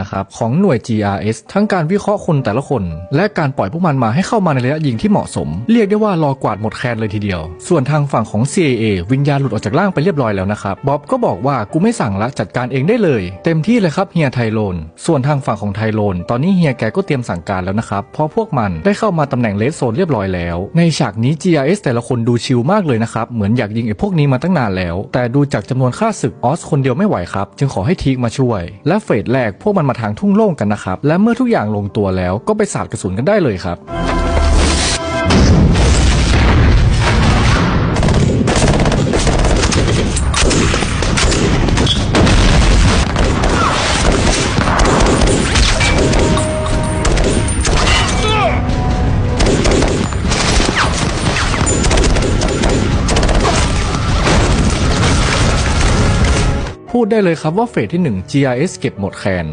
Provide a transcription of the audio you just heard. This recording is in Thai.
นะครับของหน่วย GRS ทั้งการวิเคราะห์คนแต่ละคน และการปล่อยพวกมันมาให้เข้ามาในระยะยิงที่เหมาะสม เรียกได้ว่ารอกวาดหมดแคนเลยทีเดียว ส่วนทางฝั่งของ CIA วิญญาณหลุดออกจากร่างไปเรียบร้อยแล้วนะครับบ๊อบก็บอกว่ากูไม่สั่งละจัดการเองได้เลย เต็มที่เลยครับเฮียไทโรนส่วนทางฝั่งของไทโรนตอนนี้เฮียแกก็เตรียมสั่งการแล้วนะครับเพราะพวกมันได้เข้ามาตำแหน่งเลสโซนเรียบร้อยแล้ว ในฉากนี้ GRS แต่ละคนดูชิลมากเลยนะครับเหมือนอยากยิงไอ้พวกนี้มาตั้งนานแล้ว แต่ดูจากจำนวนค่าศึกออสคนเดียวไม่ไหวครับจึงขอให้ทีกมาช่วย และเฟสแรกพวกมันมาทางทุ่งโล่งกันนะครับ และเมื่อทุกอย่างลงตัวแล้วก็ไปสาดกระสุนกันได้เลยครับ พูดได้เลยครับว่าเฟสที่ 1 GIS เก็บหมดแคน